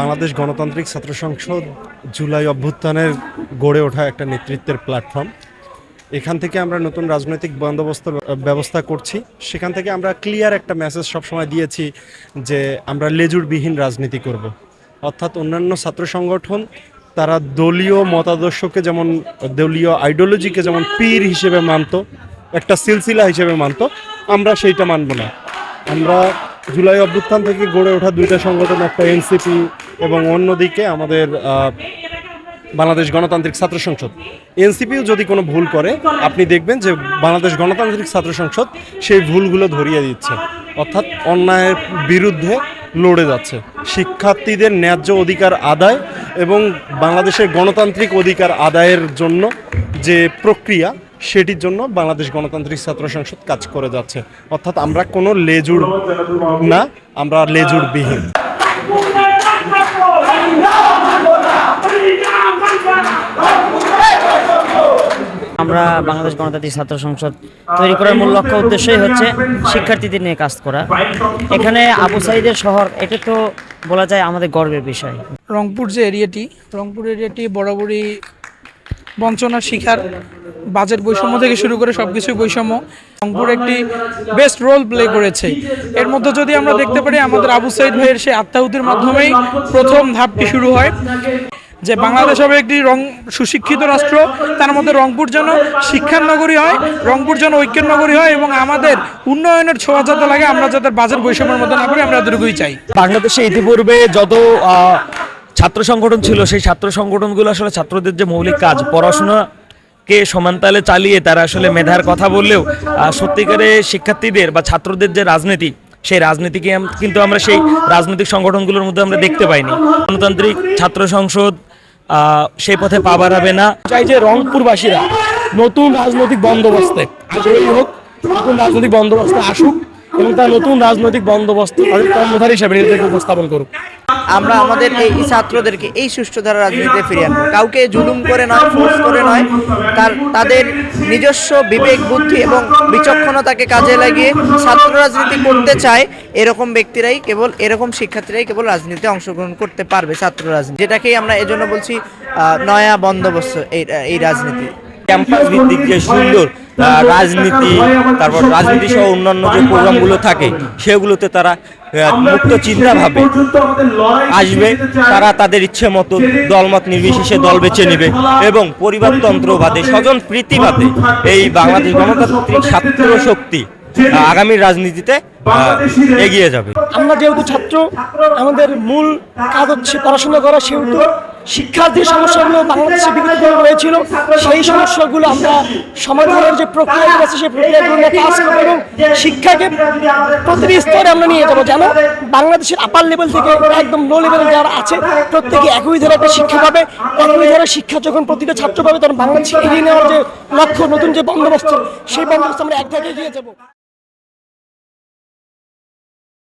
বাংলাদেশ গণতান্ত্রিক ছাত্র সংসদ জুলাই অভ্যুত্থানের গড়ে ওঠা একটা নেতৃত্বের প্ল্যাটফর্ম এখান থেকে আমরা নতুন রাজনৈতিক বন্দোবস্ত ব্যবস্থা করছি। সেখান থেকে আমরা ক্লিয়ার একটা মেসেজ সবসময় দিয়েছি যে আমরা লেজুরবিহীন রাজনীতি করব। অর্থাৎ অন্যান্য ছাত্র সংগঠন, তারা দলীয় মতাদর্শকে যেমন, দলীয় আইডিওলজিকে যেমন পীর হিসেবে মানতো, একটা সিলসিলা হিসেবে মানতো, আমরা সেইটা মানব না। আমরা জুলাই অভ্যুত্থান থেকে গড়ে ওঠা দুইটা সংগঠন, একটা এনসিপি এবং অন্যদিকে আমাদের বাংলাদেশ গণতান্ত্রিক ছাত্র সংসদ। এনসিপিও যদি কোনো ভুল করে, আপনি দেখবেন যে বাংলাদেশ গণতান্ত্রিক ছাত্র সংসদ সেই ভুলগুলো ধরিয়ে দিচ্ছে। অর্থাৎ অন্যায়ের বিরুদ্ধে লড়ে যাচ্ছে। শিক্ষার্থীদের ন্যায্য অধিকার আদায় এবং বাংলাদেশের গণতান্ত্রিক অধিকার আদায়ের জন্য যে প্রক্রিয়া, সেটির জন্য বাংলাদেশ গণতান্ত্রিক ছাত্র সংসদ কাজ করে যাচ্ছে। অর্থাৎ আমরা কোনো লেজুর না, আমরা লেজুর আমরা বাংলাদেশ গণতান্ত্রিক ছাত্র সংসদ তৈরি করার মূল লক্ষ্য, উদ্দেশ্যই হচ্ছে শিক্ষার্থীদের নিয়ে কাজ করা। এখানে আবু সাইদের শহর, এটা তো বলা যায় আমাদের গর্বের বিষয়। রংপুর যে এরিয়াটি, রংপুর এরিয়াটি বরাবরই বঞ্চনার শিকার। বাজেট বৈষম্য থেকে শুরু করে সব কিছুই বৈষম্য। রংপুর একটি বেস্ট রোল প্লে করেছে। এর মধ্যে যদি আমরা দেখতে পারি, আমাদের আবু সাইদ ভাইয়ের সেই আত্মাহুতির মাধ্যমেই প্রথম ধাপটি শুরু হয়। যে বাংলাদেশ হবে একটি রং সুশিক্ষিত রাষ্ট্র তার মধ্যে রংপুর যেন শিক্ষার নগরী হয় রংপুর যেন ঐক্যের নগরী হয় এবং আমাদের উন্নয়নের ছোঁয়া যাতে লাগে আমরা যাতে বাজার বৈষম্যের মধ্যে না করি আমরা এতটুকুই চাই। বাংলাদেশে ইতিপূর্বে যত আহ, ছাত্র সংগঠন ছিল সেই ছাত্র সংগঠনগুলো আসলে ছাত্রদের যে মৌলিক কাজ পড়াশোনাকে সমানতালে চালিয়ে তারা আসলে মেধার কথা বললেও সত্যিকারে শিক্ষার্থীদের বা ছাত্রদের যে রাজনীতি সেই রাজনীতিকে কিন্তু আমরা সেই রাজনৈতিক সংগঠনগুলোর মধ্যে আমরা দেখতে পাইনি। গণতান্ত্রিক ছাত্র সংসদ সেই পথে পা বাড়াবে না। চাই যে রংপুরবাসীরা নতুন রাজনৈতিক বন্দোবস্তে। আগ্রহী হোক, নতুন রাজনৈতিক বন্দোবস্তে আসুক। এবং তার নতুন রাজনৈতিক বন্দোবস্ত তাদের কর্মধারী হিসাবে নিজেদেরকে উপস্থাপন করুক। আমরা আমাদের এই ছাত্রদেরকে এই সুষ্ঠু ধারা রাজনীতিতে ফিরিয়ে আনব। কাউকে জুলুম করে নয় ফোর্স করে নয় তার তাদের নিজস্ব বিবেক বুদ্ধি এবং বিচক্ষণতাকে কাজে লাগিয়ে ছাত্র রাজনীতি করতে চায় এরকম ব্যক্তিরাই কেবল এরকম শিক্ষার্থীরাই কেবল রাজনীতিতে অংশগ্রহণ করতে পারবে ছাত্র রাজনীতি। যেটাকেই আমরা এজন্য বলছি নয়া বন্দোবস্ত এই এই রাজনীতি। ক্যাম্পাস ভিত্তিক যে সুন্দর রাজনীতি, তারপর রাজনীতি সহ অন্যান্য যে প্রোগ্রামগুলো থাকে, সেগুলোতে তারা মুক্ত চিন্তাভাবে আসবে। তারা তাদের ইচ্ছে মতো দলমত নির্বিশেষে দল বেছে নেবে এবং পরিবারতন্ত্রবাদে, স্বজন প্রীতিবাদে এই বাংলাদেশ গণতান্ত্রিক ছাত্র শক্তি আগামী রাজনীতিতে এগিয়ে যাবে। আমরা যেহেতু ছাত্র, আমাদের মূল কাজ হচ্ছে পড়াশোনা করা, সেহেতু শিক্ষার যে সমস্যাগুলো বাংলাদেশে দিনে রয়েছিল সেই সমস্যাগুলো আমরা সমাধানের যে প্রক্রিয়াগুলো আছে, সেই প্রক্রিয়াগুলো কাজ করব এবং শিক্ষাকে প্রতিটি স্তরে আমরা নিয়ে যাব। যেন বাংলাদেশের আপার লেভেল থেকে একদম লো লেভেলে যারা আছে, প্রত্যেকে একই ধরে একটা শিক্ষা পাবে, একই ধরে শিক্ষা যখন প্রতিটা ছাত্র পাবে, তখন বাংলাদেশ এগিয়ে নেওয়ার যে লক্ষ্য, নতুন যে বন্দোবস্ত, সেই বন্দোবস্ত আমরা এক ধাপে এগিয়ে যাব।